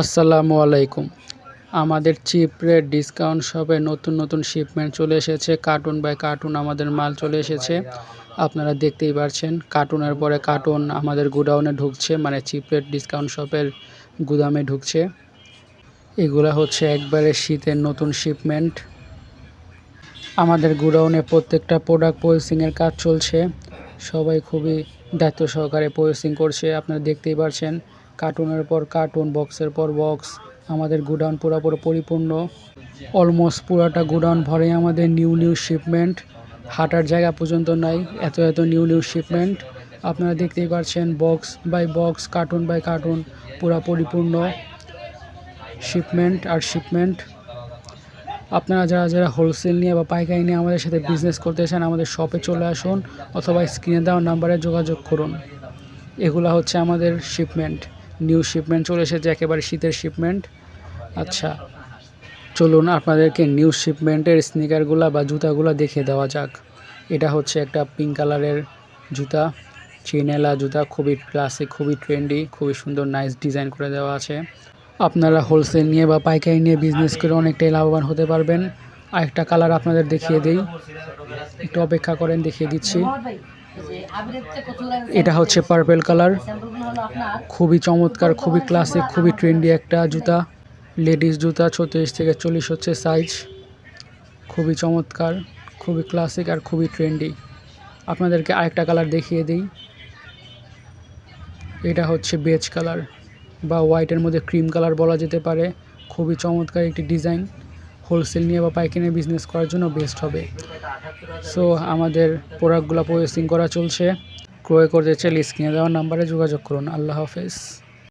আসসালামু আলাইকুম। আমাদের চিপ রেট ডিসকাউন্ট শপে নতুন নতুন শিপমেন্ট চলে এসেছে। কার্টুন বাই কার্টুন আমাদের মাল চলে এসেছে। আপনারা দেখতেই পারছেন কার্টুনের পরে কার্টুন আমাদের গোডাউনে ঢুকছে মানে চিপ রেট ডিসকাউন্ট শপের গুদামে ঢুকছে। এগুলা হচ্ছে একবারে শীতের নতুন শিপমেন্ট আমাদের গোডাউনে প্রত্যেকটা প্রোডাক্ট প্রসেসিংয়ের কাজ চলছে। সবাই খুবই দায়িত্ব সহকারে প্রসেসিং করছে, আপনারা দেখতেই পারছেন। কার্টুনের পর কার্টুন, বক্সের পর বক্স, আমাদের গোডাউন পুরোপুরি পরিপূর্ণ। অলমোস্ট পুরাটা গোডাউন ভরে আমাদের নিউ নিউ শিপমেন্ট। হাঁটার জায়গা পর্যন্ত নাই, এত এত নিউ নিউ শিপমেন্ট। আপনারা দেখতেই পারছেন box by box, carton by carton, পুরা পরিপূর্ণ শিপমেন্ট আর শিপমেন্ট। আপনারা যারা যারা হোলসেল নিয়ে বা পাইকারি নিয়ে আমাদের সাথে বিজনেস করতে চান, আমাদের শপে চলে আসুন অথবা স্ক্রিনে দেওয়া নাম্বারে যোগাযোগ করুন। এগুলা হচ্ছে আমাদের শিপমেন্ট নিউ শিপমেন্ট চলে এসেছে, একেবারে শীতের শিপমেন্ট আচ্ছা চলুন আপনাদেরকে নিউ শিপমেন্টের স্নিকারগুলা বা জুতাগুলো দেখিয়ে দেওয়া যাক। এটা হচ্ছে একটা পিঙ্ক কালারের জুতা, চিনেলা জুতা, খুবই ক্লাসিক খুবই ট্রেন্ডি খুবই সুন্দর নাইস ডিজাইন করে দেওয়া আছে। আপনারা হোলসেল নিয়ে বা পাইকারি নিয়ে বিজনেস করে অনেকটাই লাভবান হতে পারবেন। আরেকটা কালার আপনাদের দেখিয়ে দিই। একটু অপেক্ষা করেন, দেখিয়ে দিচ্ছি। এটা হচ্ছে পার্পেল কালার খুবই চমৎকার খুবই ক্লাসিক খুবই ট্রেন্ডি একটা জুতা। লেডিস জুতা ছত্রিশ থেকে চল্লিশ হচ্ছে সাইজ খুবই চমৎকার খুবই ক্লাসিক আর খুবই ট্রেন্ডি আপনাদেরকে আরেকটা কালার দেখিয়ে দিই। এটা হচ্ছে বেজ কালার বা হোয়াইটের মধ্যে ক্রিম কালার বলা যেতে পারে। খুবই চমৎকার একটি ডিজাইন হোলসেল নিয়ে বা পাইকারি বিজনেস করার জন্য বেস্ট হবে। সো আমাদের প্রোডাক্টগুলো প্রসেসিং করা চলছে। ক্রয় করতে চাইলে স্ক্রিনে দেওয়ার নাম্বারে যোগাযোগ করুন। আল্লাহ হাফেজ।